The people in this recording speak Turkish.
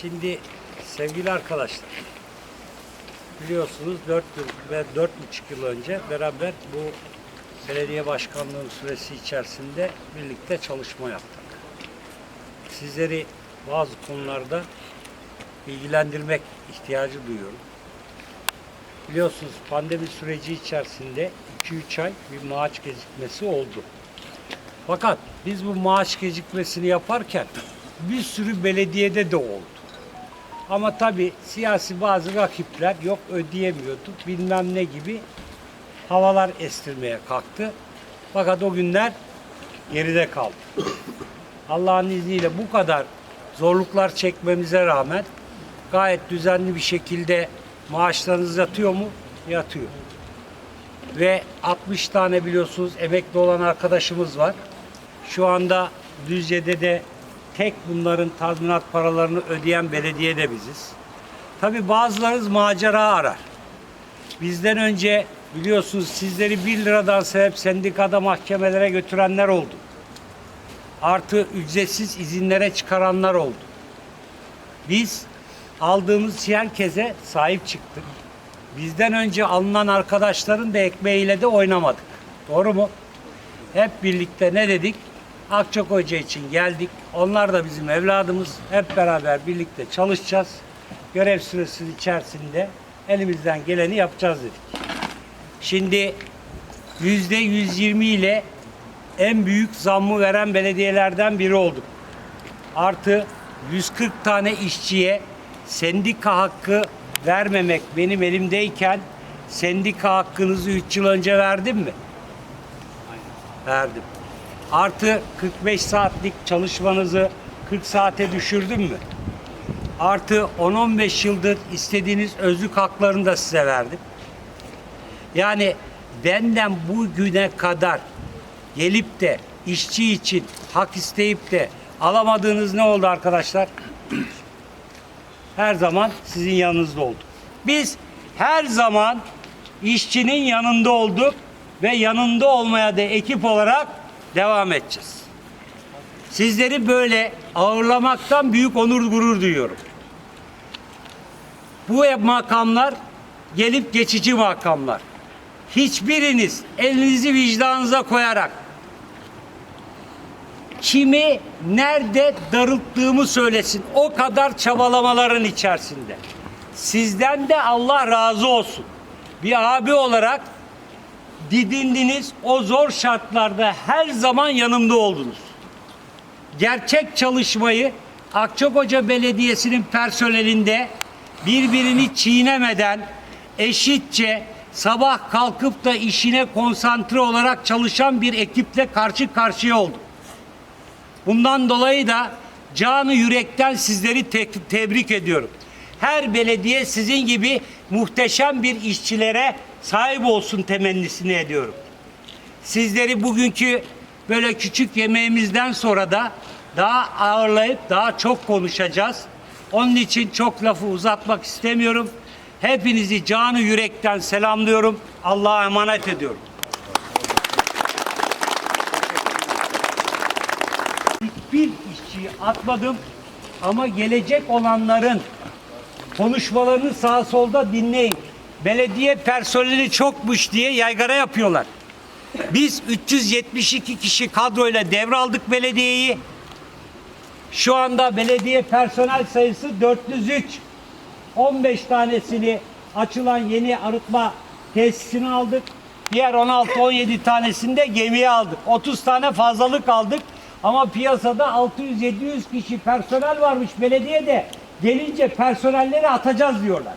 Şimdi sevgili arkadaşlar biliyorsunuz 4 yıl ve 4,5 yıl önce beraber bu belediye başkanlığı süresi içerisinde birlikte çalışma yaptık. Sizleri bazı konularda bilgilendirmek ihtiyacı duyuyorum. Biliyorsunuz pandemi süreci içerisinde 2-3 ay bir maaş gecikmesi oldu. Fakat biz bu maaş gecikmesini yaparken bir sürü belediyede de oldu. Ama tabii siyasi bazı rakipler yok ödeyemiyorduk bilmem ne gibi havalar estirmeye kalktı. Fakat o günler geride kaldı. Allah'ın izniyle bu kadar zorluklar çekmemize rağmen gayet düzenli bir şekilde maaşlarınız yatıyor mu? Yatıyor. Ve 60 tane biliyorsunuz emekli olan arkadaşımız var. Şu anda Düzce'de de tek bunların tazminat paralarını ödeyen belediye de biziz. Tabi bazılarınız macera arar. Bizden önce biliyorsunuz sizleri 1 liradan sebep sendikada mahkemelere götürenler oldu. Artı ücretsiz izinlere çıkaranlar oldu. Biz aldığımız herkese sahip çıktık. Bizden önce alınan arkadaşların da ekmeğiyle de oynamadık. Doğru mu? Hep birlikte ne dedik? Akçak Hoca için geldik. Onlar da bizim evladımız. Hep beraber birlikte çalışacağız. Görev süresi içerisinde elimizden geleni yapacağız dedik. Şimdi yüzde 120 ile en büyük zammı veren belediyelerden biri olduk. Artı 140 tane işçiye sendika hakkı vermemek benim elimdeyken sendika hakkınızı 3 yıl önce verdim mi? Verdim. Artı 45 saatlik çalışmanızı 40 saate düşürdüm mü? Artı 10-15 yıldır istediğiniz özlük haklarını da size verdim. Yani benden bugüne kadar gelip de işçi için hak isteyip de alamadığınız ne oldu arkadaşlar? Her zaman sizin yanınızda olduk. Biz her zaman işçinin yanında olduk ve yanında olmaya da ekip olarak devam edeceğiz. Sizleri böyle ağırlamaktan büyük onur gurur duyuyorum. Bu makamlar gelip geçici makamlar. Hiçbiriniz elinizi vicdanınıza koyarak kimi nerede darılttığımı söylesin. O kadar çabalamaların içerisinde. Sizden de Allah razı olsun. Bir abi olarak didindiniz. O zor şartlarda her zaman yanımda oldunuz. Gerçek çalışmayı Akçakoca Belediyesi'nin personelinde birbirini çiğnemeden eşitçe sabah kalkıp da işine konsantre olarak çalışan bir ekiple karşı karşıya olduk. Bundan dolayı da canı yürekten sizleri te- tebrik ediyorum. Her belediye sizin gibi muhteşem bir işçilere sahip olsun temennisini ediyorum. Sizleri bugünkü böyle küçük yemeğimizden sonra da daha ağırlayıp daha çok konuşacağız. Onun için çok lafı uzatmak istemiyorum. Hepinizi canı yürekten selamlıyorum. Allah'a emanet ediyorum. Hiçbir işçiyi atmadım ama gelecek olanların konuşmalarını sağ solda dinleyin. Belediye personeli çokmuş diye yaygara yapıyorlar. Biz 372 kişi kadroyla devraldık belediyeyi. Şu anda belediye personel sayısı 403. 15 tanesini açılan yeni arıtma tesisini aldık. Diğer 16-17 tanesini de gemiye aldık. 30 tane fazlalık aldık. Ama piyasada 600-700 kişi personel varmış belediyede. Gelince personelleri atacağız diyorlar.